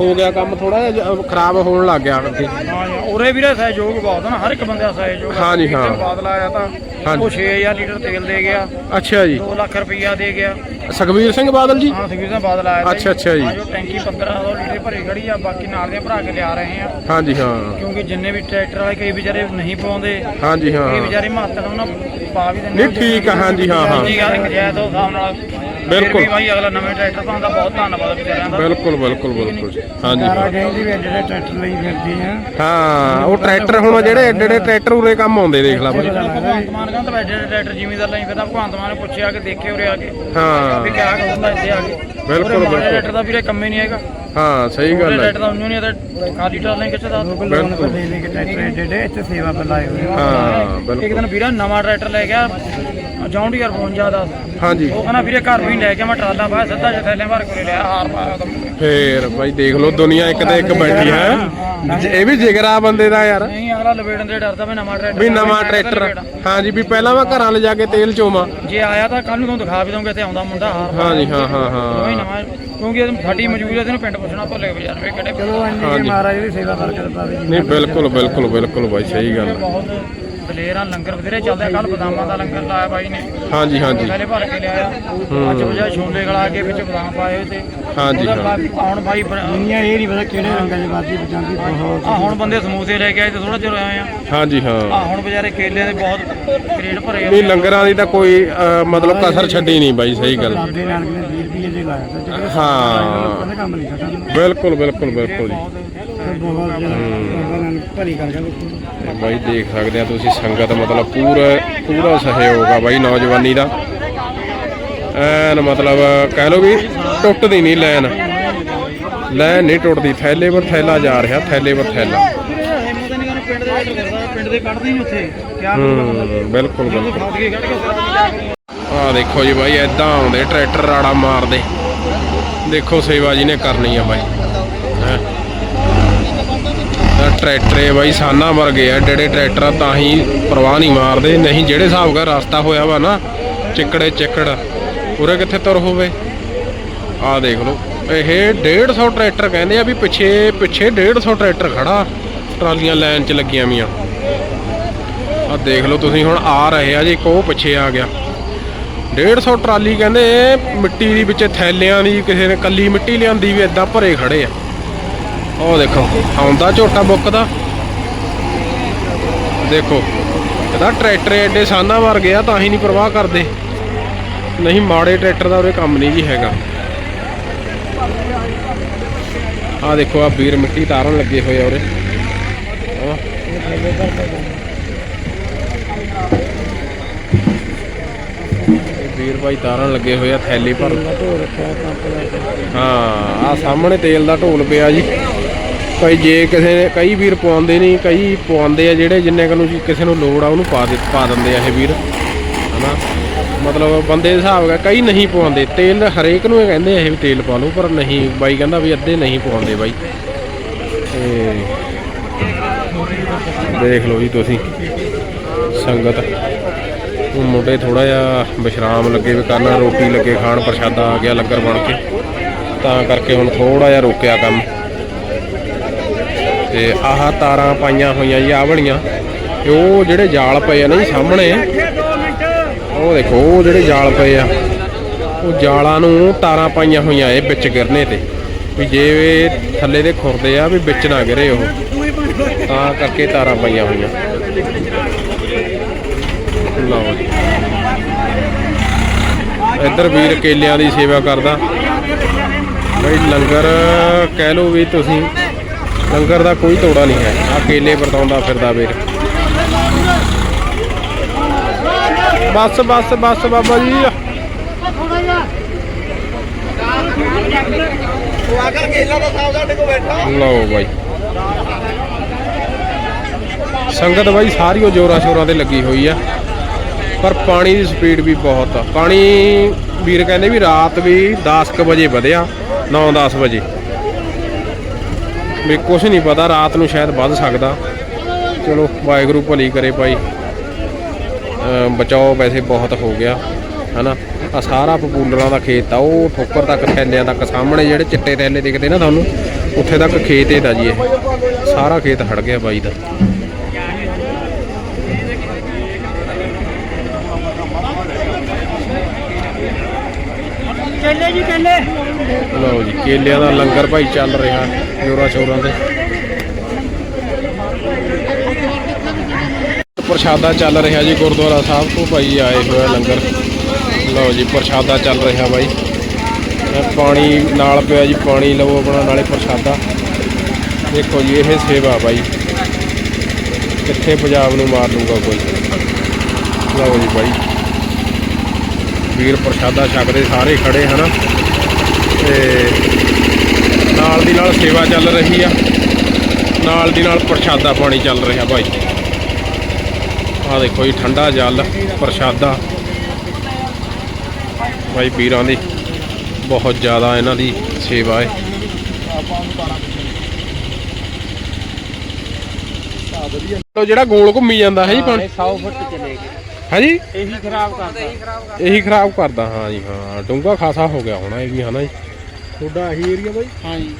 ਹੋ ਗਿਆ ਕੰਮ ਥੋੜਾ ਜਿਹਾ ਖਰਾਬ ਹੋਣ ਲੱਗ ਗਿਆ ਅੱਗੇ ਹਾਂ ਜੀ, ਉਰੇ ਵੀਰੇ ਸਹਿਯੋਗ ਬਹੁਤ ਨਾ ਹਰ ਇੱਕ ਬੰਦੇ ਦਾ ਸਹਿਯੋਗ। ਹਾਂ ਜੀ, ਹਾਂ। ਬਾਦਲ ਆਇਆ ਤਾਂ ਹਾਂਜੀ। ਉਹ 6000 ਲੀਟਰ ਤੇਲ ਦੇ ਗਿਆ। ਅੱਛਾ ਜੀ। 2 ਲੱਖ ਰੁਪਈਆ ਦੇ ਗਿਆ। ਸੁਖਬੀਰ ਸਿੰਘ ਬਾਦਲ ਜੀ? ਹਾਂ ਸਿੰਘ ਬਾਦਲ ਆਇਆ ਤਾਂ ਅੱਛਾ, ਅੱਛਾ ਜੀ। ਹਾਂ ਜੋ ਟੈਂਕੀ 1500 ਲੀਟਰ ਭਰੀ ਖੜੀ ਆ ਬਾਕੀ ਨਾਲ ਦੇ ਭਰਾ ਕੇ ਲਿਆ ਰਹੇ ਆ। ਹਾਂਜੀ ਹਾਂ। ਕਿਉਂਕਿ ਜਿੰਨੇ ਵੀ ਟਰੈਕਟਰ ਵਾਲੇ ਕਈ ਵਿਚਾਰੇ ਨਹੀਂ ਪਾਉਂਦੇ ਹਾਂਜੀ ਹਾਂ। ਕਈ ਵਿਚਾਰੇ ਮਹੱਤਵ ਉਹਨਾਂ ਪਾ ਵੀ ਦਿੰਦੇ ਨਹੀਂ ਠੀਕ ਆ ਹਾਂਜੀ ਹਾਂ ਹਾਂ। ਜੀ ਗੱਲ ਨਜਾਇਜ਼ ਉਹ ਹਿਸਾਬ ਨਾਲ ਬਿਲਕੁਲ। ਫਿਰ ਵੀ ਭਾਈ ਅਗਲਾ ਨਵੇਂ ਟਰੈਕਟਰ ਪਾਉਂਦਾ ਬਹੁਤ ਧੰਨਵਾਦ ਵਿਚਾਰਿਆਂ ਦਾ ਬਿਲਕੁਲ ਬਿਲਕੁਲ ਬਿਲਕੁਲ ਜੀ। ਹਾਂਜੀ। ਹਾਂ। ਕਹਿੰਦੀ ਵੀ ਜਿਹੜੇ ਟਰੈਕਟਰ ਲਈ ਫਿਰਦੀ ਆ। ਹਾਂ ਉਹ ਟਰੈਕਟਰ ਹੁਣ ਜਿਹੜੇ ਐਡੇ ਐਡੇ ਟਰੈਕਟਰ ਉਰੇ ਕੰਮ ਆਉਂਦੇ ਦੇਖ ਲਾ ਬਾਈ। ਭਗਵੰਤ ਮਾਨ ਕਹਿੰਦਾ ਬੈਠੇ ਟਰੈਕਟਰ ਜ਼ਿਮੀਦਾਰ ਲਈ ਫਿਰਦਾ ਭਗਵੰਤ ਮਾਨ ਨੇ ਪੁੱਛਿਆ ਕਿ ਦੇਖੇ ਉਰੇ ਆ ਕੇ। ਹਾਂ। ਵੀ ਕਿਆ ਹੁੰਦਾ ਇੱਥੇ ਆ ਕੇ। ਬਿਲਕੁਲ, ਉਰੇ ਮਾੜੇ ਬਿਲਕੁਲ। ਟਰੈਕਟਰ ਦਾ ਵੀਰੇ ਕੰਮ ਹੀ ਨਹੀਂ ਹੈਗਾ। ਹਾਂ ਸਹੀ ਗੱਲ ਹੈ। ਟਰੈਕਟਰ ਦਾ ਉਹਨੂੰ ਨਹੀਂ ਤੇ ਖਾਲੀ ਟਰਾਲੇ ਕਿੱਥੇ ਦਾ ਬਿਲਕੁਲ। ਲੈ ਲੈ ਕੇ ਟਰੈਕਟਰ ਜਿਹੜੇ ਇੱਥੇ ਸੇਵਾ ਬਲਾਏ ਹੋਏ ਹਾਂ ਇੱਕ ਬਿਲਕੁਲ ਦਿਨ ਵੀਰਾ ਨਵਾਂ ਟਰੈਕਟਰ ਲੈ ਗਿਆ। ਜੌਂਡੀਅਰ 52 ਦਾ ਹਾਂਜੀ। ਉਹ ਕਹਿੰਦਾ ਵੀਰੇ ਘਰ ਵੀ ਲੈ ਕੇ ਮੈਂ ਟਰਾਲਾ ਪਾਇਆ ਸਿੱਧਾ ਜਿਹਾ ਥੈਲੇ ਭਰ ਕੇ ਲਿਆ ਹਾਰ ਪਾਇਆ ਉਹਦਾ ਫੇਰ ਬਾਈ ਦੇਖ ਲਓ ਦੁਨੀਆ ਇੱਕ ਤੇ ਇੱਕ ਬੈਠੀ ਹੈ। ਇਹ ਵੀ ਜਿਗਰਾ ਬੰਦੇ ਦਾ ਯਾਰ। ਨਹੀਂ ਅਗਲਾ ਲਵੇੜਨ ਦੇ ਡਰਦਾ ਵੀ ਨਵਾਂ ਟਰੈਕਟਰ ਵੀ ਨਵਾਂ ਟਰੈਕਟਰ। ਹਾਂਜੀ ਵੀ ਪਹਿਲਾਂ ਮੈਂ ਘਰਾਂ ਲਿਜਾ ਕੇ ਤੇਲ ਚੋਵਾਂ। ਜੇ ਆਇਆ ਤਾਂ ਕੱਲ ਨੂੰ ਤੁਹਾਨੂੰ ਦਿਖਾ ਵੀ ਦਊਂਗਾ ਇੱਥੇ ਆਉਂਦਾ ਮੁੰਡਾ ਹਾਰ। ਹਾਂਜੀ ਹਾਂ ਹਾਂ ਹੀ। ਹਾਂ ਨਵਾਂ ਕਿਉਂਕਿ ਇਹ ਸਾਡੀ ਮਜਬੂਰੀ ਹੈ ਤੈਨੂੰ ਪਿੰਡ ਪੁੱਛਣਾ ਭੁੱਲੇ ਵੀ ਯਾਰ ਵੀ ਕਿਹੜੇ ਚਲੋ ਹਾਂਜੀ। ਮਹਾਰਾਜ ਦੀ ਸੇਵਾ ਕਰਕੇ ਪਾਵੇ ਨਹੀਂ ਬਿਲਕੁਲ ਬਿਲਕੁਲ ਬਿਲਕੁਲ ਬਾਈ ਸਹੀ ਗੱਲ ਹੈ। ਬਹੁਤ ਦਲੇਰਾਂ ਲੰਗਰ ਬਥੇਰੇ ਚੱਲਦਾ ਕੱਲ ਬਦਾਮਾਂ ਦਾ ਲੰਗਰ ਲਾਇਆ ਬਾਈ ਨੇ। ਹਾਂਜੀ ਹਾਂਜੀ। ਪਹਿਲੇ ਭਰ ਕੇ ਲਿਆਇਆ। ਅੱਜ ਵਜਾ ਛੋਲੇ ਗਲਾ ਕੇ ਵਿੱਚ ਬਦਾਮ ਪਾਏ ਹੋਏ ਤੇ। ਹਾਂਜੀ ਹੁਣ ਬਾਈ ਦੁਨੀਆ ਇਹ ਨਹੀਂ ਪਤਾ ਕਿਹੜੇ ਰੰਗਾਂ ਦੀ ਬਾਜੀ ਬਚਾਉਂਦੀ ਬਹੁਤ ਆ ਹੁਣ ਬੰਦੇ ਸਮੋਸੇ ਲੈ ਕੇ ਆਏ ਤੇ ਥੋੜਾ ਚਿਰ ਆਏ ਆ ਹਾਂਜੀ ਹਾਂ। ਆ ਹੁਣ ਵਿਚਾਰੇ ਕੇਲਿਆਂ ਦੇ ਬਹੁਤ ਕਰੇਟ ਭਰੇ ਨਹੀਂ ਲੰਗਰਾਂ ਦੀ ਤਾਂ ਕੋਈ ਮਤਲਬ ਕਸਰ ਛੱਡੀ ਨਹੀਂ ਬਾਈ ਸਹੀ ਗੱਲ। ਬਾਬੇ ਨਾਨਕ ਨੇ 20 ਰੁਪਏ ਦੇ ਲਾਇਆ ਤਾਂ ਜਿਹੜੇ ਹਾਂ। ਬਿਲਕੁਲ ਬਿਲਕੁਲ ਬਿਲਕੁਲ ਜੀ। ਬਹੁਤ ਜਿਹੜਾ ਬਾਬਾ ਨਾਨਕ ਭਲੀ ਕਰ ਗਿਆ ਲੋਕਾਂ ਤੇ ਬਾਈ ਦੇਖ ਸਕਦੇ ਆ ਤੁਸੀਂ ਸੰਗਤ, ਮਤਲਬ ਪੂਰਾ ਪੂਰਾ ਸਹਿਯੋਗ ਆ ਬਾਈ ਨੌਜਵਾਨੀ ਦਾ। ਐਨ ਮਤਲਬ ਕਹਿ ਲਓ ਵੀ ਟੁੱਟਦੀ ਨਹੀਂ ਲੈਨ। ਲੈਨ ਨਹੀਂ ਟੁੱਟਦੀ, ਥੈਲੇ ਪਰ ਥੈਲਾ ਜਾ ਰਿਹਾ, ਥੈਲੇ ਪਰ ਥੈਲਾ। ਹਿੰਮਤ ਪਿੰਡ ਦੇ ਪਿੰਡ ਦੇ ਕੱਢਦੇ ਨਹੀਂ ਉੱਥੇ ਕਿਆ ਹੂੰ, ਬਿਲਕੁਲ ਬਿਲਕੁਲ। ਖਾਦ ਕੇ ਕੱਢ ਕੇ ਸਾਰਾ ਆ ਦੇਖੋ ਜੀ ਬਾਈ ਐਦਾਂ ਆਉਂਦੇ, ਟਰੈਕਟਰ ਰਾੜਾ ਮਾਰਦੇ। ਦੇਖੋ ਸੇਵਾ ਜੀ ਨੇ ਕਰਨੀ ਆ ਬਾਈ ਹੈਂ। ਤਾਂ ਟਰੈਕਟਰ ਇਹ ਬਾਈ ਸਾਨਾ ਵਰਗੇ ਆ ਡੇੜੇ ਟਰੈਕਟਰ ਤਾਂ ਹੀ ਪਰਵਾਹ ਨਹੀਂ ਮਾਰਦੇ, ਨਹੀਂ ਜਿਹੜੇ ਹਿਸਾਬ ਦਾ ਰਸਤਾ ਹੋਇਆ ਵਾ ਨਾ, ਚਿੱਕੜੇ ਚਿੱਕੜ, ਉਰੇ ਕਿੱਥੇ ਤੁਰ ਹੋਵੇ? ਆ ਦੇਖ ਲਓ, ਇਹ 150 ਟਰੈਕਟਰ ਕਹਿੰਦੇ ਆ ਵੀ ਪਿੱਛੇ ਪਿੱਛੇ 150 ਟਰੈਕਟਰ ਖੜਾ, ਟਰਾਲੀਆਂ ਲਾਈਨ 'ਚ ਲੱਗੀਆਂ ਵੀਆਂ। ਆ ਦੇਖ ਲਓ, ਤੁਸੀਂ ਹੁਣ ਆ ਰਹੇ ਆ ਜੀ, ਇੱਕ ਉਹ ਪਿੱਛੇ ਆ ਗਿਆ। 150 ਟਰਾਲੀ ਕਹਿੰਦੇ ਮਿੱਟੀ ਦੀ ਵਿੱਚ ਥੈਲਿਆਂ ਦੀ, ਕਿਸੇ ਨੇ ਕੱਲੀ ਮਿੱਟੀ ਲਿਆਂਦੀ ਵੀ ਇਦਾਂ ਭਰੇ ਖੜੇ ਆ। ਉਹ ਦੇਖੋ, ਆਉਂਦਾ ਝੋਟਾ ਬੁੱਕ ਦਾ ਦੇਖੋ, ਇਹਦਾ ਟਰੈਕਟਰ ਐਡੇ ਸਾਨਾ ਮਾਰ ਗਿਆ ਤਾਂ ਹੀ ਨਹੀਂ ਪਰਵਾਹ ਕਰਦੇ। ਨਹੀਂ, ਮਾੜੇ ਟਰੈਕਟਰ ਦਾ ਉਰੇ ਕੰਮ ਨਹੀਂ ਜੀ ਹੈਗਾ। ਆ ਦੇਖੋ ਆ ਵੀਰ ਮਿੱਟੀ ਤਾਰਨ ਲੱਗੇ ਹੋਏ ਆ ਉਰੇ। ਵੀਰ ਭਾਈ ਤਾਰਨ ਲੱਗੇ ਹੋਏ ਆ, ਥੈਲੀ ਭਰ ਹਾਂ ਆ ਸਾਹਮਣੇ ਤੇਲ ਦਾ ਢੋਲ ਪਿਆ ਜੀ। ਭਾਈ ਜੇ ਕਿਸੇ ਨੇ ਕਈ ਵੀਰ ਪਵਾਉਂਦੇ ਨਹੀਂ, ਕਈ ਪਵਾਉਂਦੇ ਆ ਜਿਹੜੇ ਜਿੰਨੇ ਕੁ ਕਿਸੇ ਨੂੰ ਲੋੜ ਆ, ਉਹਨੂੰ ਪਾ ਦੇ, ਪਾ ਦਿੰਦੇ ਆ ਇਹ ਵੀਰ, ਹਨਾ? ਮਤਲਬ ਬੰਦੇ ਦੇ ਹਿਸਾਬ ਨਾਲ ਕਈ ਨਹੀਂ ਪਵਾਉਂਦੇ, ਤੇਲ ਹਰੇਕ ਨੂੰ ਇਹ ਕਹਿੰਦੇ ਇਹ ਵੀ ਤੇਲ ਪਾ ਲਓ, ਪਰ ਨਹੀਂ, ਬਾਈ ਕਹਿੰਦਾ ਵੀ ਅੱਧੇ ਨਹੀਂ ਪਵਾਉਂਦੇ ਬਾਈ। ਤੇ ਦੇਖ ਲਓ ਜੀ ਤੁਸੀਂ, ਸੰਗਤ। ਉਹ ਮੁੰਡੇ ਥੋੜਾ ਜਿਹਾ ਵਿਸ਼ਰਾਮ ਲੱਗੇ ਵੀ ਕਰਨ, ਰੋਟੀ ਲੱਗੇ, ਖਾਣ ਪ੍ਰਸ਼ਾਦਾ ਆ ਗਿਆ ਲੰਗਰ ਬਣ ਕੇ। ਤਾਂ ਕਰਕੇ ਹੁਣ ਥੋੜਾ ਜਿਹਾ ਰੋਕਿਆ ਕੰਮ। ਤੇ ਆਹ ਤਾਰਾਂ ਪਾਈਆਂ ਹੋਈਆਂ ਜੀ, ਆਹ ਵਾਲੀਆਂ ਤੇ ਉਹ ਜਿਹੜੇ ਜਾਲ ਪਏ ਆ ਨਾ ਜੀ ਸਾਹਮਣੇ, ਉਹ ਦੇਖੋ, ਉਹ ਜਿਹੜੇ ਜਾਲ ਪਏ ਆ, ਉਹ ਜਾਲਾਂ ਨੂੰ ਤਾਰਾਂ ਪਾਈਆਂ ਹੋਈਆਂ ਇਹ ਵਿੱਚ ਗਿਰਨੇ ਤੇ। ਵੀ ਜੇ ਥੱਲੇ ਦੇ ਖੁਰਦੇ ਆ ਵੀ ਵਿੱਚ ਨਾ ਗਿਰੇ ਉਹ, ਤਾਂ ਕਰਕੇ ਤਾਰਾਂ ਪਾਈਆਂ ਹੋਈਆਂ। ਲਓ ਜੀ। ਇੱਧਰ ਵੀਰ ਕੇਲਿਆਂ ਦੀ ਸੇਵਾ ਕਰਦਾ। ਬਈ ਲੰਗਰ ਕਹਿ ਲਓ ਵੀ ਤੁਸੀਂ। ਲੰਗਰ ਦਾ ਕੋਈ ਤੋੜਾ ਨਹੀਂ ਹੈ। ਆ ਕੇਲੇ ਵਰਤਾਉਂਦਾ ਫਿਰਦਾ ਵੀਰ। ਬਸ ਬਸ ਬਸ ਬਾਬਾ ਜੀ। ਲਓ ਬਾਈ। ਸੰਗਤ ਬਾਈ ਸਾਰੀ ਉਹ ਜੋਰਾਂ ਸ਼ੋਰਾਂ ਤੇ ਲੱਗੀ ਹੋਈ ਆ। ਪਰ ਪਾਣੀ ਦੀ ਸਪੀਡ ਵੀ ਬਹੁਤ ਆ। ਪਾਣੀ ਵੀਰ ਕਹਿੰਦੇ ਵੀ ਰਾਤ ਵੀ 10:00 ਵਜੇ ਵਧਿਆ 9-10 ਵਜੇ। ਵੀ ਕੁਛ ਨਹੀਂ ਪਤਾ, ਰਾਤ ਨੂੰ ਸ਼ਾਇਦ ਵੱਧ ਸਕਦਾ। ਚਲੋ, ਵਾਹਿਗੁਰੂ ਭਲੀ ਕਰੇ ਭਾਈ। ਬਚਾਓ ਵੈਸੇ ਬਹੁਤ ਹੋ ਗਿਆ, ਹਨਾ? ਆ ਸਾਰਾ ਪਪੂਲਰਾਂ ਦਾ ਖੇਤ ਆ, ਉਹ ਠੋਕਰ ਤੱਕ, ਥੈਲਿਆਂ ਤੱਕ ਸਾਹਮਣੇ ਜਿਹੜੇ ਚਿੱਟੇ ਥੈਲੇ ਦਿਖਦੇ ਨਾ ਤੁਹਾਨੂੰ, ਉੱਥੇ ਤੱਕ ਖੇਤ ਇਹਦਾ ਜੀ ਇਹ। ਸਾਰਾ ਖੇਤ ਹੜ ਗਿਆ ਬਾਈ ਦਾ। ਕੇਲੇ ਜੀ ਕੇਲੇ ਲਓ ਜੀ, ਕੇਲਿਆਂ ਦਾ ਲੰਗਰ ਭਾਈ ਚੱਲ ਰਿਹਾ, ਜੋਰਾਂ ਸ਼ੋਰਾਂ ਤੇ। ਪ੍ਰਸ਼ਾਦਾ ਚੱਲ ਰਿਹਾ ਜੀ, ਗੁਰਦੁਆਰਾ ਸਾਹਿਬ ਤੋਂ ਭਾਈ ਆਏ ਹੋਏ ਆ ਲੰਗਰ। ਲਓ ਜੀ, ਪ੍ਰਸ਼ਾਦਾ ਚੱਲ ਰਿਹਾ ਬਾਈ। ਪਾਣੀ ਨਾਲ ਪਿਆ ਜੀ, ਪਾਣੀ ਲਵੋ ਆਪਣਾ, ਨਾਲੇ ਪ੍ਰਸ਼ਾਦਾ। ਦੇਖੋ ਜੀ, ਇਹ ਸੇਵਾ ਬਾਈ। ਕਿੱਥੇ ਪੰਜਾਬ ਨੂੰ ਮਾਰ ਲੂਗਾ ਕੋਈ। ਲਓ ਜੀ ਬਾਈ। ਵੀਰ ਪ੍ਰਸ਼ਾਦਾ ਛਕਦੇ ਸਾਰੇ ਖੜੇ ਹਨਾ? ਤੇ ਨਾਲ ਦੀ ਨਾਲ ਸੇਵਾ ਚੱਲ ਰਹੀ ਆ। ਨਾਲ ਦੀ ਨਾਲ ਪ੍ਰਸ਼ਾਦਾ ਪਾਣੀ ਚੱਲ ਰਿਹਾ ਭਾਈ। ਆ ਦੇਖੋ ਜੀ ਠੰਡਾ ਜਲ ਪ੍ਰਸ਼ਾਦਾ। ਭਾਈ ਵੀਰਾਂ ਦੀ ਬਹੁਤ ਜ਼ਿਆਦਾ ਇਹਨਾਂ ਦੀ ਸੇਵਾ ਹੈ ਤੋ ਜਿਹੜਾ ਗੋਲ ਘੁੰਮੀ ਜਾਂਦਾ ਹੈ ਜੀ ਪਾਣੀ। 100 ਫੁੱਟ ਚਲੇ ਗਏ ਹੈ ਜੀ ਇਹੀ ਖਰਾਬ ਕਰਦਾ। ਇਹੀ ਖਰਾਬ ਕਰਦਾ ਹਾਂ ਜੀ ਹਾਂ। ਡੂੰਗਾ ਖਾਸਾ ਹੋ ਗਿਆ ਹੋਣਾ ਇਹ ਵੀ ਹਨਾ ਜੀ? ਤੁਹਾਡਾ ਇਹੀ ਏਰੀਆ ਬਾਈ? ਹਾਂ ਜੀ।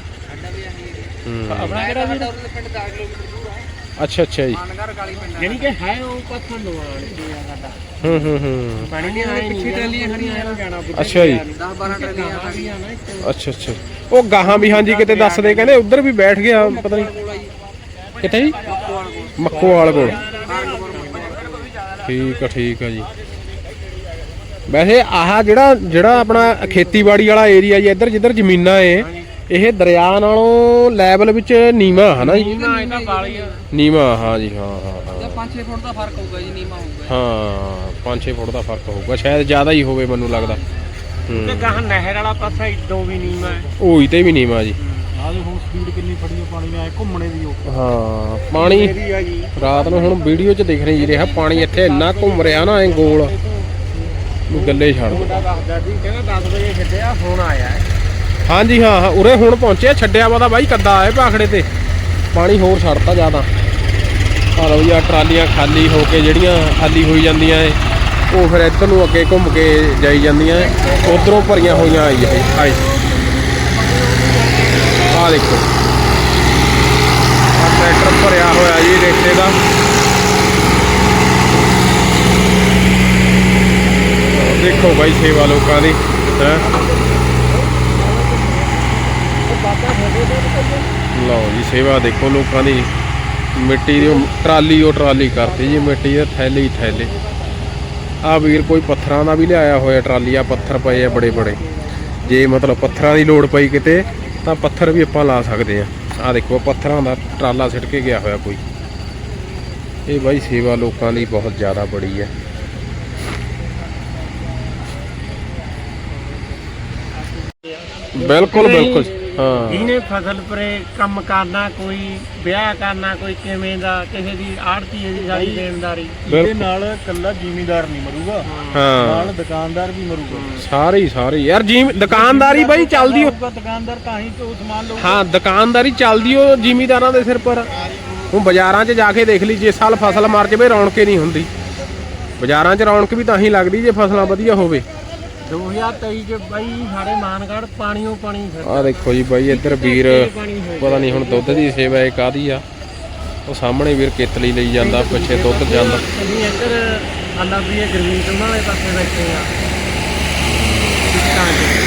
ਹੂੰ। ਆਪਣਾ ਕਿਹੜਾ ਵੀਰ? ਅੱਛਾ ਅੱਛਾ ਜੀ। ਯਾਨੀ ਕਿ ਹੈ ਉਹ ਪੱਥਰ ਨਵਾਨ ਤੇ ਆ ਸਾਡਾ। ਹੂੰ ਹੂੰ ਹੂੰ। ਪਾਣੀ ਨਹੀਂ ਪਿੱਛੇ ਟੈਲੀਆਂ ਖੜੀਆਂ ਆਏ ਜਾਣਾ ਅੱਛਾ ਜੀ। 10 12 ਟੈਲੀਆਂ ਖੜੀਆਂ ਨਾ ਇੱਕ। ਅੱਛਾ ਅੱਛਾ। ਉਹ ਗਾਹਾਂ ਵੀ ਹਾਂਜੀ ਕਿਤੇ ਦੱਸਦੇ ਕਹਿੰਦੇ ਉਧਰ ਵੀ ਬੈਠ ਗਿਆ ਪਤਾ ਨਹੀਂ। ਕਿੱਥੇ ਜੀ? ਮੱਕੋਵਾਲ ਕੋਲ। ਠੀਕ ਆ ਠੀਕ ਆ ਜੀ। ਵੈਸੇ ਆਹ ਜਿਹੜਾ ਜਿਹੜਾ ਆਪਣਾ ਖੇਤੀਬਾੜੀ ਵਾਲਾ ਏਰੀਆ ਜੀ ਇੱਧਰ ਜਿੱਧਰ ਜ਼ਮੀਨਾਂ ਏ ਇਹ ਦਰਿਆ ਨਾਲੋਂ ਲੈਵਲ ਵਿੱਚ ਨੀਵਾ ਹੈ ਨਾ ਜੀ ਇਹਨਾਂ ਨੀਵਾ ਹਾਂ ਜੀ ਹਾਂ ਹਾਂ ਹਾਂ। 5-6 ਫੁੱਟ ਦਾ ਫ਼ਰਕ ਹੋਊਗਾ ਜੀ ਨੀਮਾ ਹੋਊਗਾ ਹਾਂ 5-6 ਫੁੱਟ ਦਾ ਫ਼ਰਕ ਹੋਊਗਾ ਸ਼ਾਇਦ ਜ਼ਿਆਦਾ ਹੀ ਹੋਵੇ ਮੈਨੂੰ ਲੱਗਦਾ। ਤੇ ਹੂੰ। ਗਾਹ ਨਹਿਰ ਵਾਲਾ ਪਾਸਾ ਇਦੋਂ ਵੀ ਨਹੀਂ ਮੈਂ ਉਹੀ ਤੇ ਵੀ ਨੀਵਾ ਜੀ। ਆਹ ਹੁਣ ਸਪੀਡ ਕਿੰਨੀ ਫੜੀ ਆ ਪਾਣੀ ਨੇ ਘੁੰਮਣੇ ਦੀ ਉਹ। ਹਾਂ ਪਾਣੀ ਮੇਰੀ ਆ ਜੀ ਰਾਤ ਨੂੰ ਹੁਣ ਵੀਡੀਓ 'ਚ ਦਿਖ ਰਹੀ ਰਿਹਾ ਪਾਣੀ ਇੱਥੇ ਇੰਨਾ ਘੁੰਮ ਰਿਹਾ ਨਾ ਐ ਗੋਲ। ਵੀ ਗੱਲੇ ਛੱਡ ਮੁੰਡਾ ਦੱਸਦਾ ਸੀ ਕਹਿੰਦਾ 10 ਵਜੇ ਛੱਡਿਆ ਹੁਣ ਆਇਆ ਹੈ। ਹਾਂਜੀ ਹਾਂ ਹਾਂ ਉਰੇ ਹੁਣ ਪਹੁੰਚਿਆ ਛੱਡਿਆ ਵਾ ਤਾਂ ਬਾਈ ਕੱਦਾ ਆਏ ਪਾਖੜੇ ਤੇ। ਪਾਣੀ ਹੋਰ ਛੱਡਤਾ ਜ਼ਿਆਦਾ। ਆ ਲਓ ਜੀ ਆਹ ਟਰਾਲੀਆਂ ਖਾਲੀ ਹੋ ਕੇ ਜਿਹੜੀਆਂ ਖਾਲੀ ਹੋਈ ਜਾਂਦੀਆਂ ਏ ਉਹ ਫਿਰ ਇੱਧਰ ਨੂੰ ਅੱਗੇ ਘੁੰਮ ਕੇ ਜਾਈ ਜਾਂਦੀਆਂ ਉਧਰੋਂ ਭਰੀਆਂ ਹੋਈਆਂ ਆਈ ਆਈ। ਆ ਦੇਖੋ। ਆ ਟਰੈਕਟਰ ਭਰਿਆ ਹੋਇਆ ਜੀ ਰੇਤੇ ਦਾ। ਦੇਖੋ ਬਾਈ ਸੇਵਾ ਲੋਕਾਂ ਦੀ। ਹੈ? ਲਓ ਜੀ, ਸੇਵਾ ਦੇਖੋ ਲੋਕਾਂ ਦੀ। ਮਿੱਟੀ ਦੀ ਟਰਾਲੀ, ਉਹ ਟਰਾਲੀ ਕਰਤੀ ਜੀ ਮਿੱਟੀ ਦੇ, ਥੈਲੇ ਹੀ ਥੈਲੇ। ਆ ਵੀਰ ਕੋਈ ਪੱਥਰਾਂ ਦਾ ਵੀ ਲਿਆਇਆ ਹੋਇਆ ਟਰਾਲੀ ਆ ਪੱਥਰ ਪਏ ਆ ਬੜੇ ਬੜੇ ਜੇ ਮਤਲਬ ਪੱਥਰਾਂ ਦੀ ਲੋੜ ਪਈ ਕਿਤੇ ਤਾਂ ਪੱਥਰ ਵੀ ਆਪਾਂ ਲਾ ਸਕਦੇ ਆ। ਆ ਦੇਖੋ, ਪੱਥਰਾਂ ਦਾ ਟਰਾਲਾ ਸਿੱਟ ਕੇ ਗਿਆ ਹੋਇਆ ਕੋਈ। ਇਹ ਬਾਈ ਸੇਵਾ ਲੋਕਾਂ ਲਈ ਬਹੁਤ ਜ਼ਿਆਦਾ ਬੜੀ ਹੈ ਬਿਲਕੁਲ ਬਿਲਕੁਲ। ਹਾਂ। ਜਿਹਨੇ ਫਸਲ ਪਰੇ ਕੰਮ ਕਰਨਾ ਕੋਈ ਵਿਆਹ ਕਰਨਾ ਕੋਈ ਕਿਵੇਂ ਦਾ ਕਿਸੇ ਦੀ ਆੜਤੀ ਦੀ ਸਾਰੀ ਦੇਣਦਾਰੀ। ਇਹਦੇ ਨਾਲ ਕੱਲਾ ਜ਼ਿਮੀਂਦਾਰ ਨਹੀਂ ਮਰੂਗਾ। ਹਾਂ। ਨਾਲ ਦੁਕਾਨਦਾਰ ਵੀ ਮਰੂਗਾ। ਸਾਰੇ ਹੀ ਸਾਰੇ ਹੀ। ਯਾਰ ਜੀ ਦੁਕਾਨਦਾਰੀ ਬਾਈ ਚੱਲਦੀ ਓ। ਹੋਊਗਾ ਦੁਕਾਨਦਾਰ ਤਾਂ ਹੀ ਤੋਂ ਸਮਾਨ ਲਊਗਾ। ਹਾਂ ਦੁਕਾਨਦਾਰੀ ਚੱਲਦੀ ਓ ਜ਼ਿਮੀਦਾਰਾਂ ਦੇ ਸਿਰ ਪਰ। ਹੁਣ ਬਾਜ਼ਾਰਾਂ 'ਚ ਜਾ ਕੇ ਦੇਖ ਲਈ ਜੇ ਸਾਲ ਫਸਲ ਮਰ ਜਾਵੇ ਰੌਣਕ ਹੀ ਨਹੀਂ ਹੁੰਦੀ। ਬਾਜ਼ਾਰਾਂ 'ਚ ਰੌਣਕ ਵੀ ਤਾਂ ਹੀ ਲੱਗਦੀ ਜੇ ਫਸਲਾਂ ਵਧੀਆ ਹੋਵੇ। 2023 ਚ ਬਾਈ ਸਾਡੇ ਮਾਨਗੜ ਪਾਣੀਓ ਪਾਣੀ ਫਿਰ। ਆਹ ਦੇਖੋ ਜੀ ਬਾਈ ਇੱਧਰ ਵੀਰ ਪਤਾ ਨਹੀਂ ਹੁਣ ਦੁੱਧ ਦੀ ਸੇਵਾ ਇਹ ਕਾਦੀ ਆ। ਉਹ ਸਾਹਮਣੇ ਵੀਰ ਕੇਤਲੀ ਲਈ ਜਾਂਦਾ ਪਿੱਛੇ ਦੁੱਧ ਜਾਂਦਾ। ਅਸੀਂ ਇੱਧਰ ਅੱਲਾ ਵੀ ਇਹ ਗਰਮੀਤ ਉਹਨਾਂ ਵਾਲੇ ਪਾਸੇ ਬੈਠੇ ਆ। ਟਿਕਟਾਂ 'ਚ।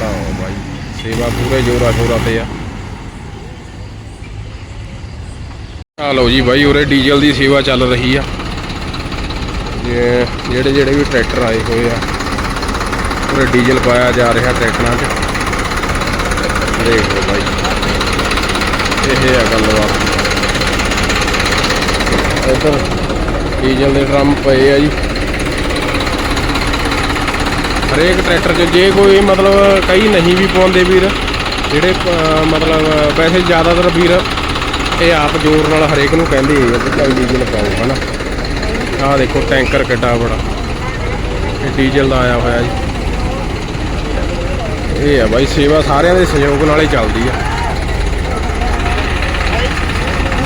ਲਓ ਬਾਈ ਸੇਵਾ ਪੂਰੇ ਜੋਰਾ ਸ਼ੋਰਾ ਤੇ ਆ। ਆ ਲਓ ਜੀ ਬਾਈ, ਉਰੇ ਡੀਜ਼ਲ ਦੀ ਸੇਵਾ ਚੱਲ ਰਹੀ ਆ। ਜੇ- ਜਿਹੜੇ ਜਿਹੜੇ ਵੀ ਟਰੈਕਟਰ ਆਏ ਹੋਏ ਆ, ਉਰੇ ਡੀਜ਼ਲ ਪਾਇਆ ਜਾ ਰਿਹਾ ਟਰੈਕਟਰਾਂ 'ਚ। ਦੇਖ ਬਾਈ, ਇਹ ਆ ਗੱਲਬਾਤ ਇੱਧਰ ਡੀਜ਼ਲ ਦੇ ਡਰਮ ਪਏ ਆ ਜੀ। ਹਰੇਕ ਟਰੈਕਟਰ 'ਚ ਜੇ ਕੋਈ ਮਤਲਬ ਕਈ ਨਹੀਂ ਵੀ ਪਾਉਂਦੇ ਵੀਰ, ਜਿਹੜੇ ਮਤਲਬ ਵੈਸੇ ਜ਼ਿਆਦਾਤਰ ਵੀਰ ਇਹ ਆਪ ਜ਼ੋਰ ਨਾਲ ਹਰੇਕ ਨੂੰ ਕਹਿੰਦੇ ਆ ਕਿ ਭਾਈ ਡੀਜ਼ਲ ਪਾਓ ਹਨਾ? ਆਹ ਦੇਖੋ ਟੈਂਕਰ ਕਿੱਡਾ ਬੜਾ। ਇਹ ਡੀਜ਼ਲ ਦਾ ਆਇਆ ਹੋਇਆ ਜੀ। ਇਹ ਆ ਬਾਈ ਸੇਵਾ ਸਾਰਿਆਂ ਦੇ ਸਹਿਯੋਗ ਨਾਲ ਹੀ ਚੱਲਦੀ ਆ।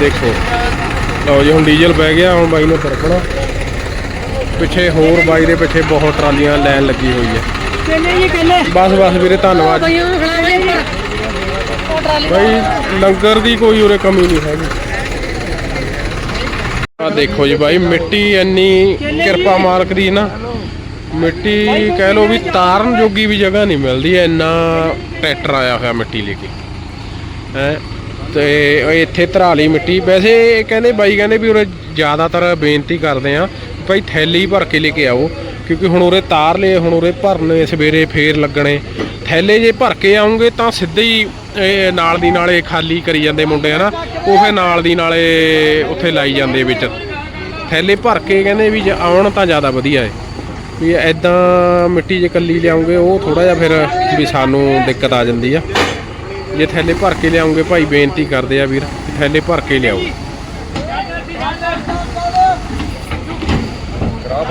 ਦੇਖੋ। ਲਓ ਜੀ ਹੁਣ ਡੀਜ਼ਲ ਪੈ ਗਿਆ ਹੁਣ ਬਾਈ ਨੂੰ ਤਰਕਣਾ ਪਿੱਛੇ ਹੋਰ ਬਾਈ ਦੇ ਪਿੱਛੇ ਬਹੁਤ ਟਰਾਲੀਆਂ ਲਾਈਨ ਲੱਗੀ ਹੋਈ ਹੈ। ਬਸ ਬਸ ਵੀਰੇ ਧੰਨਵਾਦ ਬਾਈ ਲੰਗਰ ਦੀ ਕੋਈ ਉਰੇ ਕਮੀ ਨਹੀਂ ਹੈਗੀ। ਆ ਦੇਖੋ ਜੀ ਬਾਈ ਮਿੱਟੀ ਇੰਨੀ ਕਿਰਪਾ ਮਾਲਕ ਦੀ ਨਾ। ਮਿੱਟੀ ਕਹਿ ਲੋ ਵੀ ਤਾਰਨ ਜੋਗੀ ਵੀ ਜਗ੍ਹਾ ਨਹੀਂ ਮਿਲਦੀ ਇੰਨਾ ਟਰੈਕਟਰ ਆਇਆ ਹੋਇਆ ਮਿੱਟੀ ਲੈ ਕੇ। ਹੈ ਤੇ ਇੱਥੇ ਧਰਾ ਲਈ ਮਿੱਟੀ। ਵੈਸੇ ਇਹ ਕਹਿੰਦੇ ਬਾਈ ਕਹਿੰਦੇ ਵੀ ਉਰੇ ਜ਼ਿਆਦਾਤਰ ਬੇਨਤੀ ਕਰਦੇ ਆ ਭਾਈ ਥੈਲੀ ਭਰ ਕੇ ਲੈ ਕੇ ਆਓ ਕਿਉਂਕਿ ਹੁਣ ਉਰੇ ਤਾਰ ਲਏ ਹੁਣ ਉਰੇ ਭਰਨੇ ਸਵੇਰੇ ਫੇਰ ਲੱਗਣੇ। ਥੈਲੇ ਜੇ ਭਰ ਕੇ ਆਉਂਗੇ ਤਾਂ ਸਿੱਧੇ ਹੀ ਇਹ ਨਾਲ ਦੀ ਨਾਲੇ ਖਾਲੀ ਕਰੀ ਜਾਂਦੇ ਮੁੰਡੇ, ਹਨਾ? ਉਹ ਫੇਰ ਨਾਲ ਦੀ ਨਾਲੇ ਉੱਥੇ ਲਾਈ ਜਾਂਦੇ ਵਿੱਚ। ਥੈਲੇ ਭਰ ਕੇ ਕਹਿੰਦੇ ਵੀ ਜੇ ਆਉਣ ਤਾਂ ਜ਼ਿਆਦਾ ਵਧੀਆ ਹੈ ਵੀ ਐਦਾਂ ਮਿੱਟੀ ਜੇ ਕੱਲੀ ਲਿਆਉਂਗੇ, ਉਹ ਥੋੜਾ ਜਿਹਾ ਫਿਰ ਵੀ ਸਾਨੂੰ ਦਿੱਕਤ ਆ ਜਾਂਦੀ ਆ। ਜੇ ਥੈਲੇ ਭਰ ਕੇ ਲਿਆਉਂਗੇ, ਭਾਈ ਬੇਨਤੀ ਕਰਦੇ ਆ ਵੀਰ ਥੈਲੇ ਭਰ ਕੇ ਲਿਆਓ। ਕਰਾ